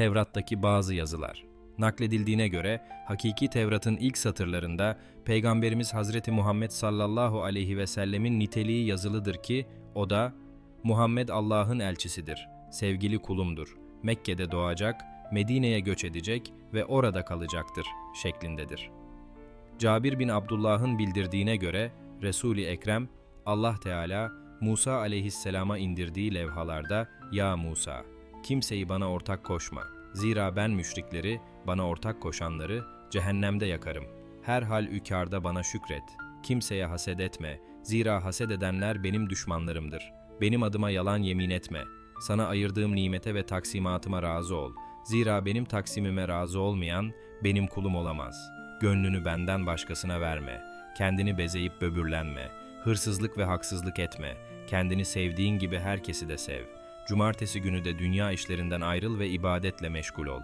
Tevrat'taki bazı yazılar. Nakledildiğine göre hakiki Tevrat'ın ilk satırlarında Peygamberimiz Hazreti Muhammed sallallahu aleyhi ve sellemin niteliği yazılıdır ki o da Muhammed Allah'ın elçisidir, sevgili kulumdur. Mekke'de doğacak, Medine'ye göç edecek ve orada kalacaktır şeklindedir. Cabir bin Abdullah'ın bildirdiğine göre Resul-i Ekrem Allah Teala Musa aleyhisselama indirdiği levhalarda Ya Musa kimseyi bana ortak koşma. Zira ben müşrikleri, bana ortak koşanları cehennemde yakarım. Her hal ükarda bana şükret. Kimseye haset etme. Zira haset edenler benim düşmanlarımdır. Benim adıma yalan yemin etme. Sana ayırdığım nimete ve taksimatıma razı ol. Zira benim taksimime razı olmayan benim kulum olamaz. Gönlünü benden başkasına verme. Kendini bezeyip böbürlenme. Hırsızlık ve haksızlık etme. Kendini sevdiğin gibi herkesi de sev. Cumartesi günü de dünya işlerinden ayrıl ve ibadetle meşgul ol.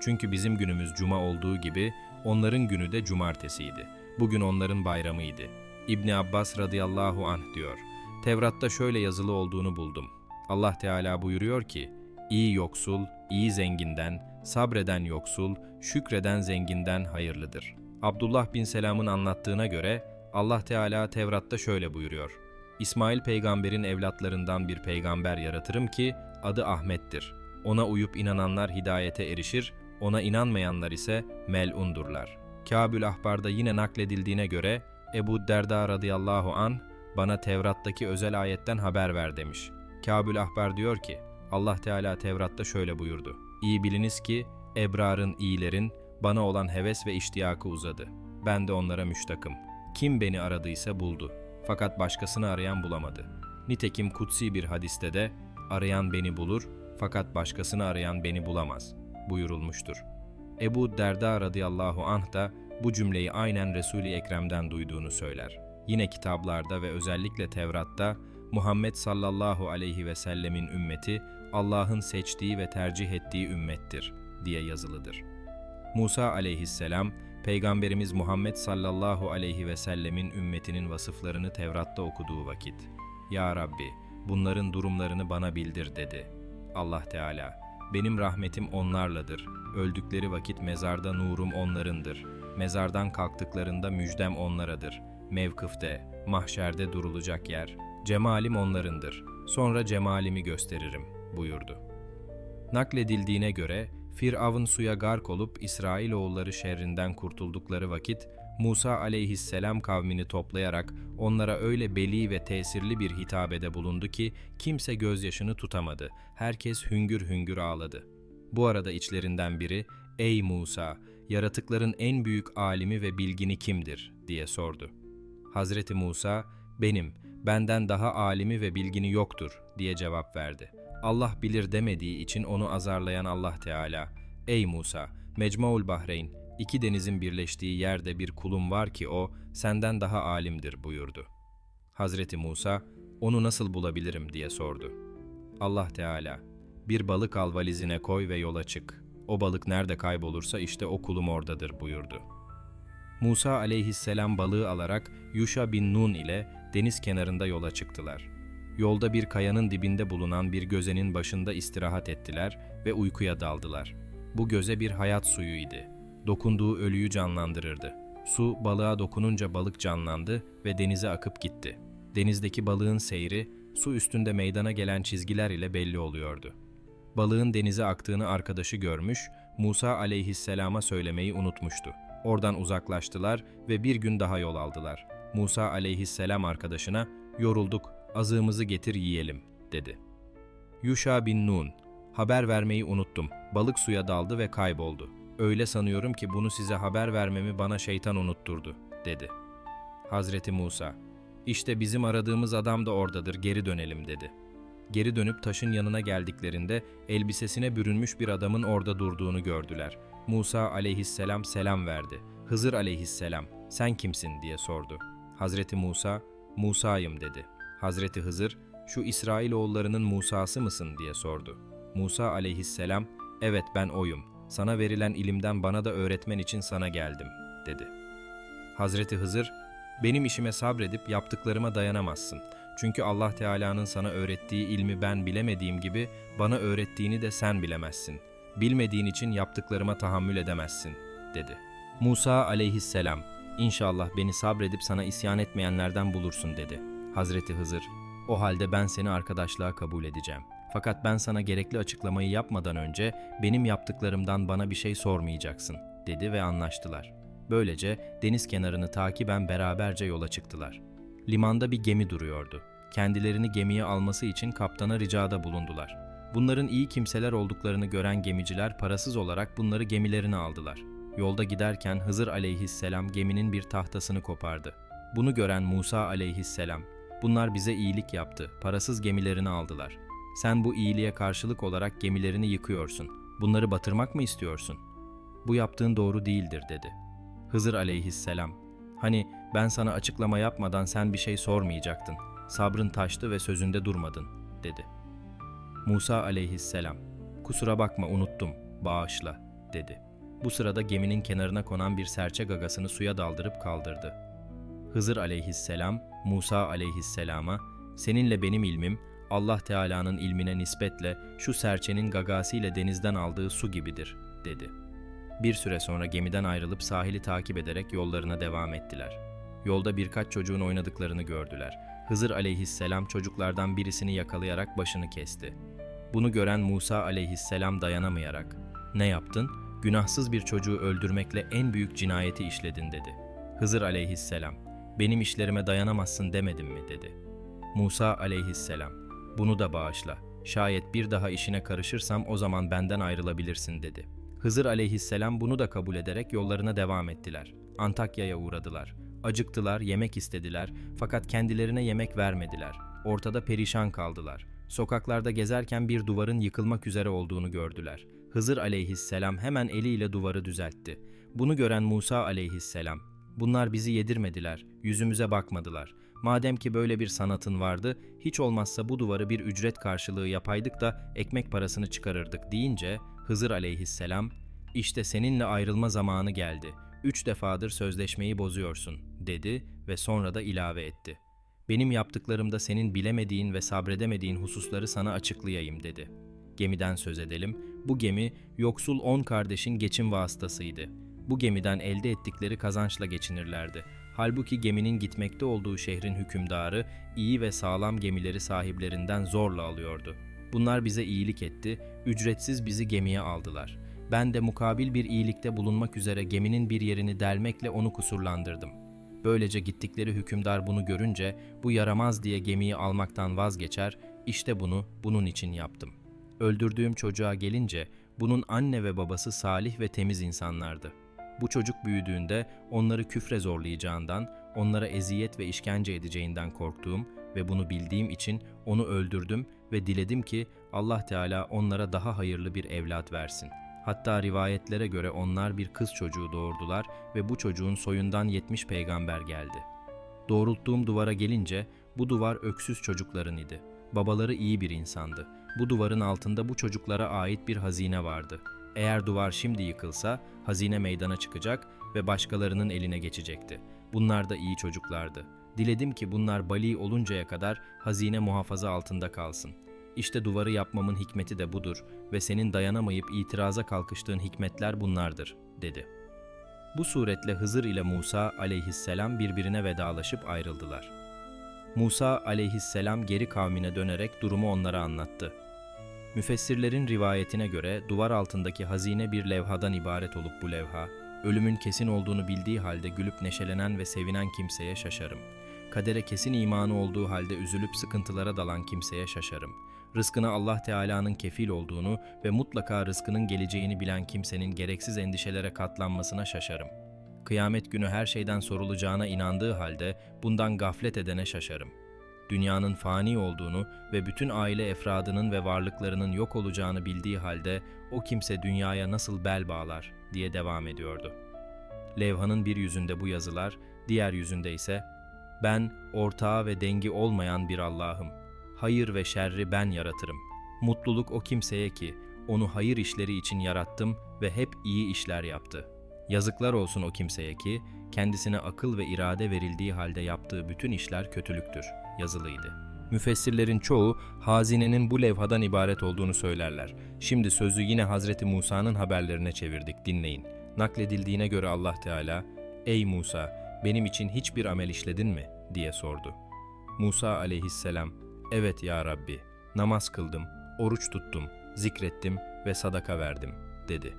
Çünkü bizim günümüz cuma olduğu gibi onların günü de cumartesiydi. Bugün onların bayramıydı. İbni Abbas radıyallahu anh diyor. Tevrat'ta şöyle yazılı olduğunu buldum. Allah Teala buyuruyor ki, iyi yoksul, iyi zenginden, sabreden yoksul, şükreden zenginden hayırlıdır. Abdullah bin Selam'ın anlattığına göre Allah Teala Tevrat'ta şöyle buyuruyor. İsmail peygamberin evlatlarından bir peygamber yaratırım ki adı Ahmet'tir. Ona uyup inananlar hidayete erişir, ona inanmayanlar ise mel'undurlar. Kâbül Ahbar'da yine nakledildiğine göre Ebu Derda radıyallahu an bana Tevrat'taki özel ayetten haber ver demiş. Kâbül Ahbar diyor ki Allah Teala Tevrat'ta şöyle buyurdu. İyi biliniz ki ebrarın, iyilerin bana olan heves ve iştiyakı uzadı. Ben de onlara müştakım. Kim beni aradıysa buldu. Fakat başkasını arayan bulamadı. Nitekim kutsi bir hadiste de arayan beni bulur fakat başkasını arayan beni bulamaz buyurulmuştur. Ebu Derda radıyallahu anh da bu cümleyi aynen Resul-i Ekrem'den duyduğunu söyler. Yine kitaplarda ve özellikle Tevrat'ta Muhammed sallallahu aleyhi ve sellemin ümmeti Allah'ın seçtiği ve tercih ettiği ümmettir diye yazılıdır. Musa aleyhisselam, Peygamberimiz Muhammed sallallahu aleyhi ve sellemin ümmetinin vasıflarını Tevrat'ta okuduğu vakit, Ya Rabbi, bunların durumlarını bana bildir dedi. Allah Teala, benim rahmetim onlarladır. Öldükleri vakit mezarda nurum onlarındır. Mezardan kalktıklarında müjdem onlaradır. Mevkıfte, mahşerde durulacak yer. Cemalim onlarındır. Sonra cemalimi gösteririm, buyurdu. Nakledildiğine göre Firavun suya gark olup İsrailoğulları şerrinden kurtuldukları vakit Musa aleyhisselam kavmini toplayarak onlara öyle beli ve tesirli bir hitabede bulundu ki kimse gözyaşını tutamadı. Herkes hüngür hüngür ağladı. Bu arada içlerinden biri "Ey Musa, yaratıkların en büyük alimi ve bilgini kimdir?" diye sordu. Hazreti Musa, "Benim, benden daha alimi ve bilgini yoktur." diye cevap verdi. Allah bilir demediği için onu azarlayan Allah Teala, Ey Musa, Mecmuul Bahreyn, iki denizin birleştiği yerde bir kulum var ki o, senden daha alimdir buyurdu. Hazreti Musa, onu nasıl bulabilirim diye sordu. Allah Teala, bir balık al valizine koy ve yola çık. O balık nerede kaybolursa işte o kulum oradadır buyurdu. Musa aleyhisselam balığı alarak Yuşa bin Nun ile deniz kenarında yola çıktılar.'' Yolda bir kayanın dibinde bulunan bir gözenin başında istirahat ettiler ve uykuya daldılar. Bu göze bir hayat suyu idi. Dokunduğu ölüyü canlandırırdı. Su balığa dokununca balık canlandı ve denize akıp gitti. Denizdeki balığın seyri su üstünde meydana gelen çizgiler ile belli oluyordu. Balığın denize aktığını arkadaşı görmüş, Musa aleyhisselama söylemeyi unutmuştu. Oradan uzaklaştılar ve bir gün daha yol aldılar. Musa aleyhisselam arkadaşına, yorulduk, azığımızı getir yiyelim, dedi. Yuşa bin Nun, haber vermeyi unuttum. Balık suya daldı ve kayboldu. Öyle sanıyorum ki bunu size haber vermemi bana şeytan unutturdu, dedi. Hazreti Musa, işte bizim aradığımız adam da oradadır, geri dönelim, dedi. Geri dönüp taşın yanına geldiklerinde elbisesine bürünmüş bir adamın orada durduğunu gördüler. Musa aleyhisselam selam verdi. Hızır aleyhisselam, sen kimsin diye sordu. Hazreti Musa, Musa'yım dedi. Hazreti Hızır, şu İsrailoğullarının Musa'sı mısın diye sordu. Musa aleyhisselam, evet ben oyum. Sana verilen ilimden bana da öğretmen için sana geldim, dedi. Hazreti Hızır, benim işime sabredip yaptıklarıma dayanamazsın. Çünkü Allah Teala'nın sana öğrettiği ilmi ben bilemediğim gibi bana öğrettiğini de sen bilemezsin. Bilmediğin için yaptıklarıma tahammül edemezsin, dedi. Musa aleyhisselam, İnşallah beni sabredip sana isyan etmeyenlerden bulursun dedi. Hazreti Hızır, o halde ben seni arkadaşlığa kabul edeceğim. Fakat ben sana gerekli açıklamayı yapmadan önce benim yaptıklarımdan bana bir şey sormayacaksın, dedi ve anlaştılar. Böylece deniz kenarını takiben beraberce yola çıktılar. Limanda bir gemi duruyordu. Kendilerini gemiye alması için kaptana ricada bulundular. Bunların iyi kimseler olduklarını gören gemiciler parasız olarak bunları gemilerine aldılar. Yolda giderken Hızır aleyhisselam geminin bir tahtasını kopardı. Bunu gören Musa aleyhisselam, bunlar bize iyilik yaptı, parasız gemilerini aldılar. Sen bu iyiliğe karşılık olarak gemilerini yıkıyorsun. Bunları batırmak mı istiyorsun? Bu yaptığın doğru değildir dedi. Hızır aleyhisselam, hani ben sana açıklama yapmadan sen bir şey sormayacaktın. Sabrın taştı ve sözünde durmadın, dedi. Musa aleyhisselam, kusura bakma unuttum, bağışla, dedi. Bu sırada geminin kenarına konan bir serçe gagasını suya daldırıp kaldırdı. Hızır aleyhisselam, Musa aleyhisselama, seninle benim ilmim, Allah Teala'nın ilmine nispetle şu serçenin gagasiyle denizden aldığı su gibidir, dedi. Bir süre sonra gemiden ayrılıp sahili takip ederek yollarına devam ettiler. Yolda birkaç çocuğun oynadıklarını gördüler. Hızır aleyhisselam çocuklardan birisini yakalayarak başını kesti. Bunu gören Musa aleyhisselam dayanamayarak, ''Ne yaptın? Günahsız bir çocuğu öldürmekle en büyük cinayeti işledin.'' dedi. Hızır aleyhisselam, ''Benim işlerime dayanamazsın demedim mi?'' dedi. Musa aleyhisselam, ''Bunu da bağışla. Şayet bir daha işine karışırsam o zaman benden ayrılabilirsin.'' dedi. Hızır aleyhisselam bunu da kabul ederek yollarına devam ettiler. Antakya'ya uğradılar. Acıktılar, yemek istediler fakat kendilerine yemek vermediler. Ortada perişan kaldılar. Sokaklarda gezerken bir duvarın yıkılmak üzere olduğunu gördüler. Hızır aleyhisselam hemen eliyle duvarı düzeltti. Bunu gören Musa aleyhisselam, bunlar bizi yedirmediler, yüzümüze bakmadılar. Madem ki böyle bir sanatın vardı, hiç olmazsa bu duvarı bir ücret karşılığı yapaydık da ekmek parasını çıkarırdık deyince Hızır aleyhisselam, işte seninle ayrılma zamanı geldi. Üç defadır sözleşmeyi bozuyorsun, dedi ve sonra da ilave etti. Benim yaptıklarımda senin bilemediğin ve sabredemediğin hususları sana açıklayayım dedi. Gemiden söz edelim. Bu gemi yoksul on kardeşin geçim vasıtasıydı. Bu gemiden elde ettikleri kazançla geçinirlerdi. Halbuki geminin gitmekte olduğu şehrin hükümdarı iyi ve sağlam gemileri sahiplerinden zorla alıyordu. Bunlar bize iyilik etti, ücretsiz bizi gemiye aldılar. Ben de mukabil bir iyilikte bulunmak üzere geminin bir yerini delmekle onu kusurlandırdım. Böylece gittikleri hükümdar bunu görünce bu yaramaz diye gemiyi almaktan vazgeçer, işte bunu bunun için yaptım. Öldürdüğüm çocuğa gelince bunun anne ve babası salih ve temiz insanlardı. Bu çocuk büyüdüğünde onları küfre zorlayacağından, onlara eziyet ve işkence edeceğinden korktuğum ve bunu bildiğim için onu öldürdüm ve diledim ki Allah Teala onlara daha hayırlı bir evlat versin. Hatta rivayetlere göre onlar bir kız çocuğu doğurdular ve bu çocuğun soyundan 70 peygamber geldi. Doğrulttuğum duvara gelince bu duvar öksüz çocukların idi. Babaları iyi bir insandı. Bu duvarın altında bu çocuklara ait bir hazine vardı. Eğer duvar şimdi yıkılsa hazine meydana çıkacak ve başkalarının eline geçecekti. Bunlar da iyi çocuklardı. Diledim ki bunlar bali oluncaya kadar hazine muhafaza altında kalsın. İşte duvarı yapmamın hikmeti de budur ve senin dayanamayıp itiraza kalkıştığın hikmetler bunlardır, dedi. Bu suretle Hızır ile Musa aleyhisselam birbirine vedalaşıp ayrıldılar. Musa aleyhisselam geri kavmine dönerek durumu onlara anlattı. Müfessirlerin rivayetine göre duvar altındaki hazine bir levhadan ibaret olup bu levha, ölümün kesin olduğunu bildiği halde gülüp neşelenen ve sevinen kimseye şaşarım. Kadere kesin imanı olduğu halde üzülüp sıkıntılara dalan kimseye şaşarım. Rızkına Allah Teala'nın kefil olduğunu ve mutlaka rızkının geleceğini bilen kimsenin gereksiz endişelere katlanmasına şaşarım. Kıyamet günü her şeyden sorulacağına inandığı halde bundan gaflet edene şaşarım. Dünyanın fani olduğunu ve bütün aile efradının ve varlıklarının yok olacağını bildiği halde o kimse dünyaya nasıl bel bağlar diye devam ediyordu. Levhanın bir yüzünde bu yazılar, diğer yüzünde ise ben ortağı ve dengi olmayan bir Allah'ım. Hayır ve şerri ben yaratırım. Mutluluk o kimseye ki onu hayır işleri için yarattım ve hep iyi işler yaptı. Yazıklar olsun o kimseye ki kendisine akıl ve irade verildiği halde yaptığı bütün işler kötülüktür yazılıydı. Müfessirlerin çoğu hazinenin bu levhadan ibaret olduğunu söylerler. Şimdi sözü yine Hazreti Musa'nın haberlerine çevirdik. Dinleyin. Nakledildiğine göre Allah Teala, "Ey Musa, benim için hiçbir amel işledin mi?" diye sordu. Musa aleyhisselam, "Evet ya Rabbi, namaz kıldım, oruç tuttum, zikrettim ve sadaka verdim." dedi.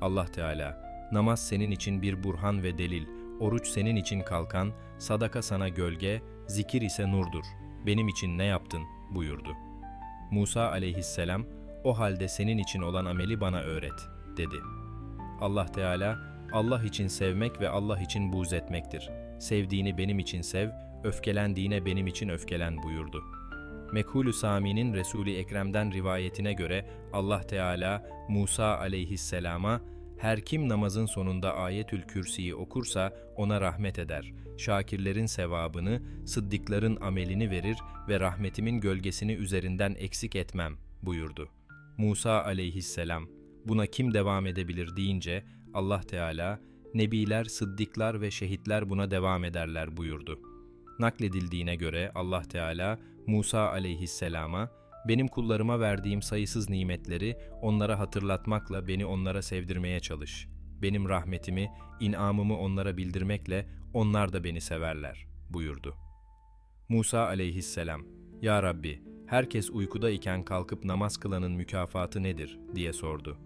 Allah Teala, "Namaz senin için bir burhan ve delil, oruç senin için kalkan, sadaka sana gölge, zikir ise nurdur. Benim için ne yaptın?" buyurdu. Musa aleyhisselam, "O halde senin için olan ameli bana öğret." dedi. Allah Teala, Allah için sevmek ve Allah için buğz etmektir. Sevdiğini benim için sev, öfkelendiğine benim için öfkelen buyurdu. Mekhulü Sami'nin Resul-i Ekrem'den rivayetine göre Allah Teala Musa aleyhisselama her kim namazın sonunda ayetül kürsiyi okursa ona rahmet eder. Şakirlerin sevabını, sıddıkların amelini verir ve rahmetimin gölgesini üzerinden eksik etmem buyurdu. Musa aleyhisselam buna kim devam edebilir deyince Allah Teala nebiler, sıddıklar ve şehitler buna devam ederler buyurdu. Nakledildiğine göre Allah Teala Musa aleyhisselama benim kullarıma verdiğim sayısız nimetleri onlara hatırlatmakla beni onlara sevdirmeye çalış. Benim rahmetimi, inamımı onlara bildirmekle onlar da beni severler buyurdu. Musa aleyhisselam, Ya Rabbi, herkes uykuda iken kalkıp namaz kılanın mükafatı nedir diye sordu.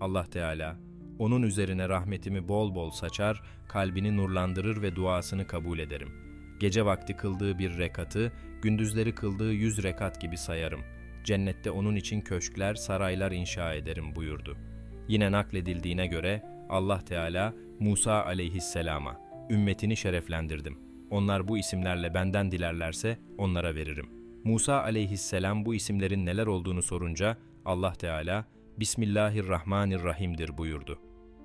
Allah Teala, onun üzerine rahmetimi bol bol saçar, kalbini nurlandırır ve duasını kabul ederim. Gece vakti kıldığı bir rekatı, gündüzleri kıldığı yüz rekat gibi sayarım. Cennette onun için köşkler, saraylar inşa ederim buyurdu. Yine nakledildiğine göre Allah Teala Musa aleyhisselama, ümmetini şereflendirdim. Onlar bu isimlerle benden dilerlerse onlara veririm. Musa aleyhisselam bu isimlerin neler olduğunu sorunca Allah Teala Bismillahirrahmanirrahim'dir buyurdu.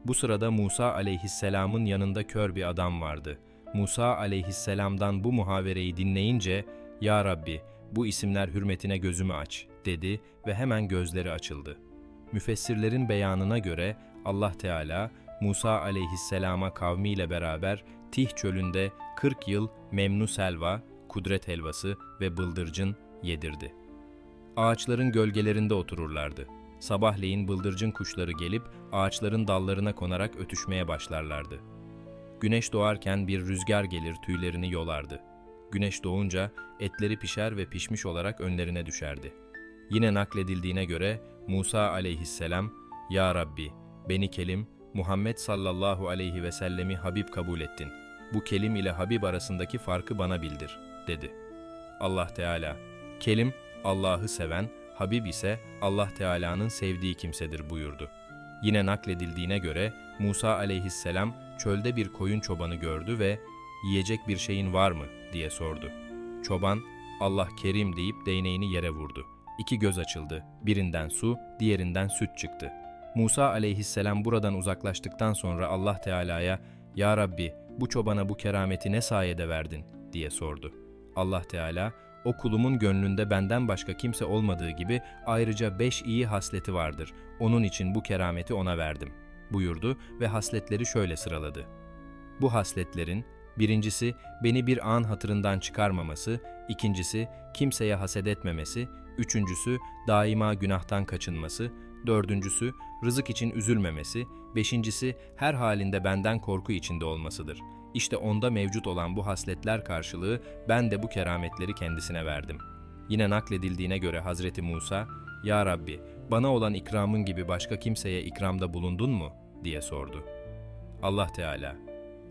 Bu sırada Musa aleyhisselamın yanında kör bir adam vardı. Musa aleyhisselamdan bu muhavereyi dinleyince, Ya Rabbi bu isimler hürmetine gözümü aç dedi ve hemen gözleri açıldı. Müfessirlerin beyanına göre Allah Teala Musa aleyhisselama kavmiyle beraber Tih çölünde 40 yıl memnu selva, kudret helvası ve bıldırcın yedirdi. Ağaçların gölgelerinde otururlardı. Sabahleyin bıldırcın kuşları gelip ağaçların dallarına konarak ötüşmeye başlarlardı. Güneş doğarken bir rüzgar gelir tüylerini yolardı. Güneş doğunca etleri pişer ve pişmiş olarak önlerine düşerdi. Yine nakledildiğine göre Musa aleyhisselam, Ya Rabbi, beni kelim, Muhammed sallallahu aleyhi ve sellemi Habib kabul ettin. Bu kelim ile Habib arasındaki farkı bana bildir, dedi. Allah Teala, kelim Allah'ı seven, Habib ise Allah Teala'nın sevdiği kimsedir buyurdu. Yine nakledildiğine göre Musa aleyhisselam çölde bir koyun çobanı gördü ve yiyecek bir şeyin var mı diye sordu. Çoban Allah kerim deyip değneğini yere vurdu. İki göz açıldı. Birinden su, diğerinden süt çıktı. Musa aleyhisselam buradan uzaklaştıktan sonra Allah Teala'ya "Ya Rabbi, bu çobana bu kerameti ne sayede verdin?" diye sordu. Allah Teala o kulumun gönlünde benden başka kimse olmadığı gibi ayrıca beş iyi hasleti vardır. Onun için bu kerameti ona verdim. Buyurdu ve hasletleri şöyle sıraladı. Bu hasletlerin birincisi beni bir an hatırından çıkarmaması, ikincisi kimseye haset etmemesi, üçüncüsü daima günahtan kaçınması, dördüncüsü rızık için üzülmemesi, beşincisi her halinde benden korku içinde olmasıdır. İşte onda mevcut olan bu hasletler karşılığı ben de bu kerametleri kendisine verdim. Yine nakledildiğine göre Hazreti Musa, Ya Rabbi, bana olan ikramın gibi başka kimseye ikramda bulundun mu? diye sordu. Allah Teala,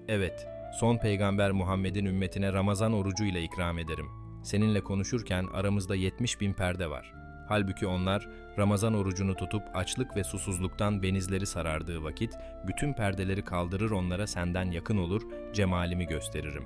evet, son peygamber Muhammed'in ümmetine Ramazan orucu ile ikram ederim. Seninle konuşurken aramızda 70 bin perde var. Halbuki onlar Ramazan orucunu tutup açlık ve susuzluktan benizleri sarardığı vakit bütün perdeleri kaldırır onlara senden yakın olur, cemalimi gösteririm.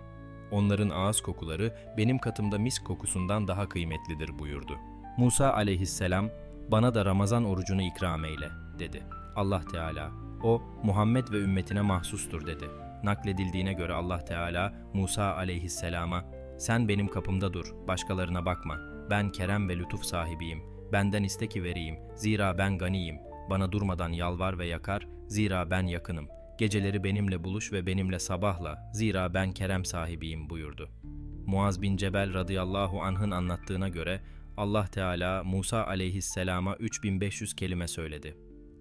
Onların ağız kokuları benim katımda misk kokusundan daha kıymetlidir buyurdu. Musa aleyhisselam bana da Ramazan orucunu ikram eyle dedi. Allah Teala o Muhammed ve ümmetine mahsustur dedi. Nakledildiğine göre Allah Teala Musa aleyhisselama sen benim kapımda dur, başkalarına bakma. Ben kerem ve lütuf sahibiyim. Benden iste ki vereyim. Zira ben ganiyim. Bana durmadan yalvar ve yakar. Zira ben yakınım. Geceleri benimle buluş ve benimle sabahla. Zira ben kerem sahibiyim buyurdu. Muaz bin Cebel radıyallahu anh'ın anlattığına göre Allah Teala Musa aleyhisselama 3500 kelime söyledi.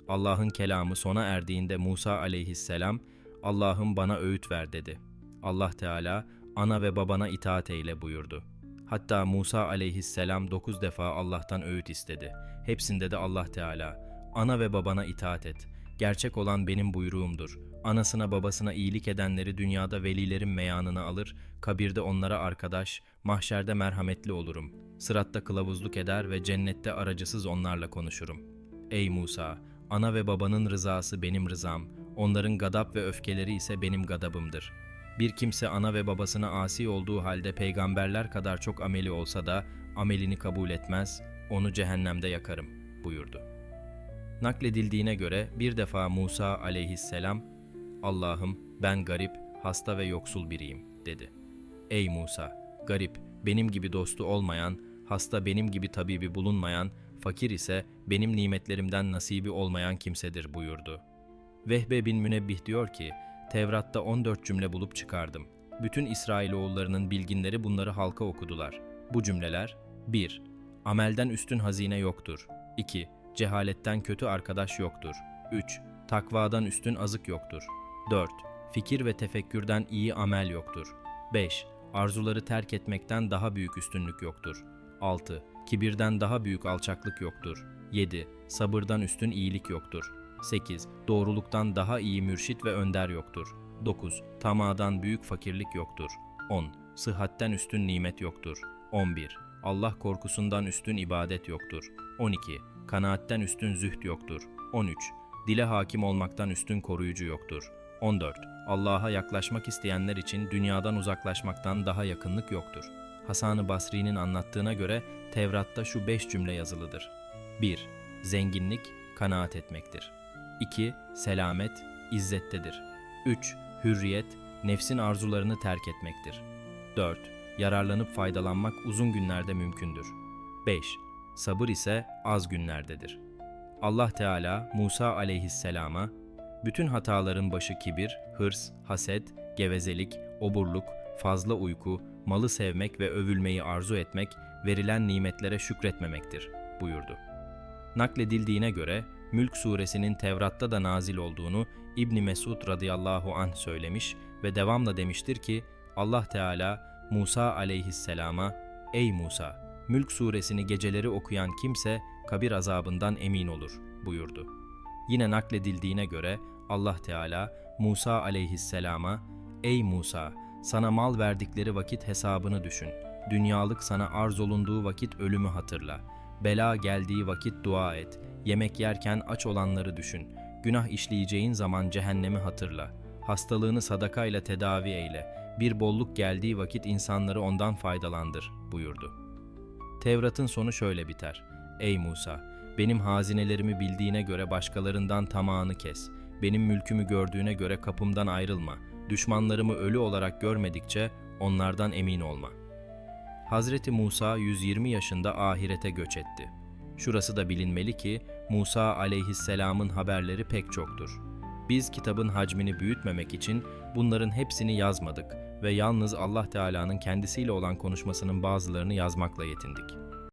Allah'ın kelamı sona erdiğinde Musa aleyhisselam Allah'ım bana öğüt ver dedi. Allah Teala ana ve babana itaat eyle buyurdu. Hatta Musa aleyhisselam dokuz defa Allah'tan öğüt istedi. Hepsinde de Allah Teala ana ve babana itaat et. Gerçek olan benim buyruğumdur. Anasına babasına iyilik edenleri dünyada velilerin meyanını alır, kabirde onlara arkadaş, mahşerde merhametli olurum. Sıratta kılavuzluk eder ve cennette aracısız onlarla konuşurum. Ey Musa! Ana ve babanın rızası benim rızam, onların gadap ve öfkeleri ise benim gadabımdır. Bir kimse ana ve babasına asi olduğu halde peygamberler kadar çok ameli olsa da amelini kabul etmez, onu cehennemde yakarım buyurdu. Nakledildiğine göre bir defa Musa aleyhisselam, Allah'ım ben garip, hasta ve yoksul biriyim dedi. Ey Musa, garip, benim gibi dostu olmayan, hasta benim gibi tabibi bulunmayan, fakir ise benim nimetlerimden nasibi olmayan kimsedir buyurdu. Vehbe bin Münebbih diyor ki, Tevrat'ta 14 cümle bulup çıkardım. Bütün İsrailoğullarının bilginleri bunları halka okudular. Bu cümleler 1. Amelden üstün hazine yoktur. 2. Cehaletten kötü arkadaş yoktur. 3. Takvadan üstün azık yoktur. 4. Fikir ve tefekkürden iyi amel yoktur. 5. Arzuları terk etmekten daha büyük üstünlük yoktur. 6. Kibirden daha büyük alçaklık yoktur. 7. Sabırdan üstün iyilik yoktur. 8. Doğruluktan daha iyi mürşit ve önder yoktur. 9. Tamadan büyük fakirlik yoktur. 10. Sıhhatten üstün nimet yoktur. 11. Allah korkusundan üstün ibadet yoktur. 12. Kanaatten üstün zühd yoktur. 13. Dile hakim olmaktan üstün koruyucu yoktur. 14. Allah'a yaklaşmak isteyenler için dünyadan uzaklaşmaktan daha yakınlık yoktur. Hasan-ı Basri'nin anlattığına göre Tevrat'ta şu beş cümle yazılıdır. 1. Zenginlik, kanaat etmektir. 2. Selamet, izzettedir. 3. Hürriyet, nefsin arzularını terk etmektir. 4. Yararlanıp faydalanmak uzun günlerde mümkündür. 5. Sabır ise az günlerdedir. Allah Teala Musa aleyhisselama bütün hataların başı kibir, hırs, haset, gevezelik, oburluk, fazla uyku, malı sevmek ve övülmeyi arzu etmek, verilen nimetlere şükretmemektir buyurdu. Nakledildiğine göre Mülk suresinin Tevrat'ta da nazil olduğunu İbni Mesud radıyallahu anh söylemiş ve devamla demiştir ki Allah Teala Musa aleyhisselama Ey Musa! Mülk suresini geceleri okuyan kimse kabir azabından emin olur buyurdu. Yine nakledildiğine göre Allah Teala Musa aleyhisselama Ey Musa! Sana mal verdikleri vakit hesabını düşün. Dünyalık sana arz olunduğu vakit ölümü hatırla. Bela geldiği vakit dua et. Yemek yerken aç olanları düşün. Günah işleyeceğin zaman cehennemi hatırla. Hastalığını sadakayla tedavi eyle. Bir bolluk geldiği vakit insanları ondan faydalandır buyurdu. Tevrat'ın sonu şöyle biter. Ey Musa! Benim hazinelerimi bildiğine göre başkalarından tamağını kes. Benim mülkümü gördüğüne göre kapımdan ayrılma. Düşmanlarımı ölü olarak görmedikçe onlardan emin olma. Hazreti Musa 120 yaşında ahirete göç etti. Şurası da bilinmeli ki Musa aleyhisselamın haberleri pek çoktur. Biz kitabın hacmini büyütmemek için bunların hepsini yazmadık ve yalnız Allah Teala'nın kendisiyle olan konuşmasının bazılarını yazmakla yetindik.